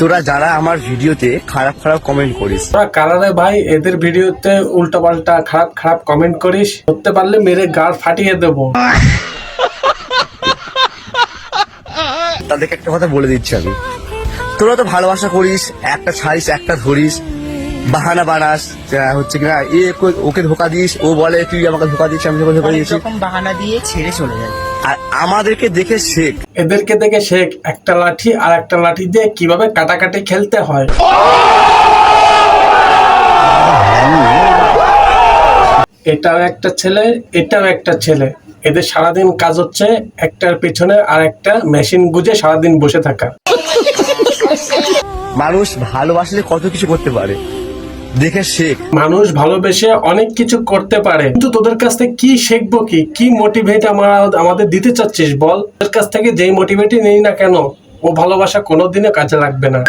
তোরা যারা আমার ভিডিওতে খারাপ খারাপ কমেন্ট করিস। তোরা কারারে ভাই? এদের ভিডিওতে উল্টা পাল্টা খারাপ খারাপ কমেন্ট করিস। করতে পারলে মেরে গাড় ফাটিয়ে দেবো। তাদেরকে একটা কথা বলে দিচ্ছি আমি। তোরা তো ভালোবাসা করিস একটা ছাড়িস একটা ধরিস। বাহানা বানাস যা হচ্ছে কিনা এ ওকে- ওকে ধোকা দিস ও বলে তুই আমাকে ধোকা দিস আমি ধোকা দিয়েছি। বাহানা দিয়ে ছেড়ে চলে যায়। আর আমাদেরকে দেখে শেখ। এদেরকে দেখে শেখ একটা লাঠি আর একটা লাঠি দিয়ে কীভাবে কাটাকাটি খেলতে হয়। এটাও একটা ছেলে এটাও একটা ছেলে। এদের সারাদিন কাজ হচ্ছে একটার পেছনে আর একটা মেশিন গুজে সারাদিন বসে থাকা। মানুষ ভালোবাসলে কত কিছু করতে পারে। দেখে শেখ। মানুষ ভালোবেসে অনেক কিছু করতে পারে। কিন্তু তোদের কাছ থেকে কি শিখব কি? কি মোটিভেট আমরা আমাদের দিতে চাচ্ছিস বল? তোদের কাছ থেকে যেই মোটিভেটই নেই না কেন ও ভালোবাসা কোনোদিনও কাজে লাগবে না।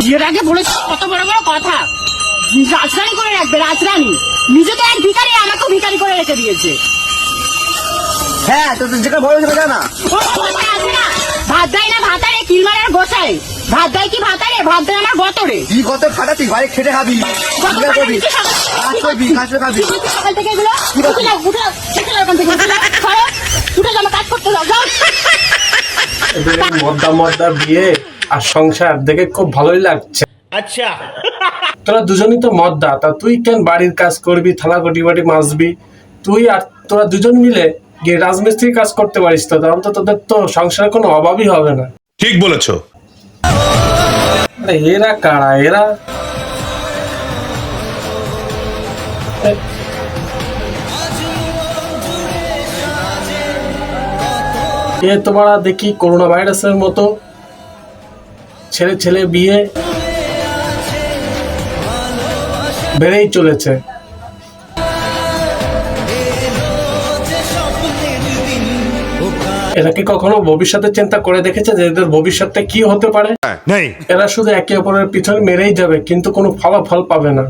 বিয়ের আগে বলেছিস কত বড় বড় কথা। রাজরানি করে রাখবে রাজরানি। নিজে তো এক ভিখারি আমাকেও ভিখারি করে রেখে দিয়েছে। হ্যাঁ তো যেটা বলো সেটা না? ভাই। ভাত দেয় কি ভাত? ভাত দেয় কি গত খাটাতি? ভাই খেটে খাবি। বিয়ে আর সংসার দেখে খুব ভালোই লাগছে। আচ্ছা। তোরা দুজনই তো মদ্দা তা তুই কেন বাড়ির কাজ করবি থালা গটি বাটি মাজবি? তুই আর তোরা দুজন মিলে গিয়ে রাজমিস্ত্রির কাজ করতে পারিস তো তাহলে তো তোদের তো সংসারের কোনো অভাবই হবে না। ঠিক বলেছ। এরা কারা? এরা এ- তোমরা দেখি করোনা ভাইরাসের মতো ছেলে ছেলে বিয়ে বেড়েই চলেছে। এরা কি কখনো ভবিষ্যতের চিন্তা করে দেখেছে যে এদের ভবিষ্যৎটা কি হতে পারে? नहीं এরা শুধু একে অপরের পিছনে মেরেই যাবে কিন্তু কোনো ফলাফল পাবে না।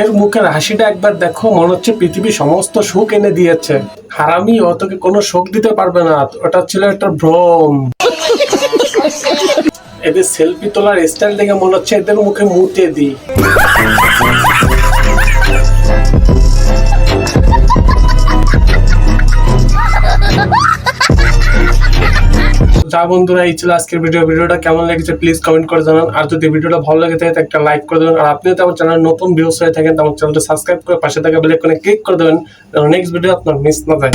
এর মুখের হাসিটা একবার দেখো মনে হচ্ছে পৃথিবী সমস্ত সুখ এনে দিয়েছে। হারামি ও তোকে কোনো সুখ দিতে পারবে না ওটা ছিল একটা ভ্রম। এদের সেলফি তোলার স্টাইল দেখে মনে হচ্ছে এদের মুখে মুতে দিই। যা বন্ধুরা, এই ছিল আজকের ভিডিও ভিডিওটা কেমন লেগেছে প্লিজ কমেন্ট করে জানান। আর যদি ভিডিওটা ভালো লেগে থাকে, একটা লাইক করে দেবেন। আর আপনি যদি আমার চ্যানেল নতুন ভিউস হয়ে থাকেন, তো চ্যানেলটা সাবস্ক্রাইব করে পাশে থাকা বেলে আইকনে ক্লিক করে দেবেন। নেক্সট ভিডিও আপনার মিস না যায়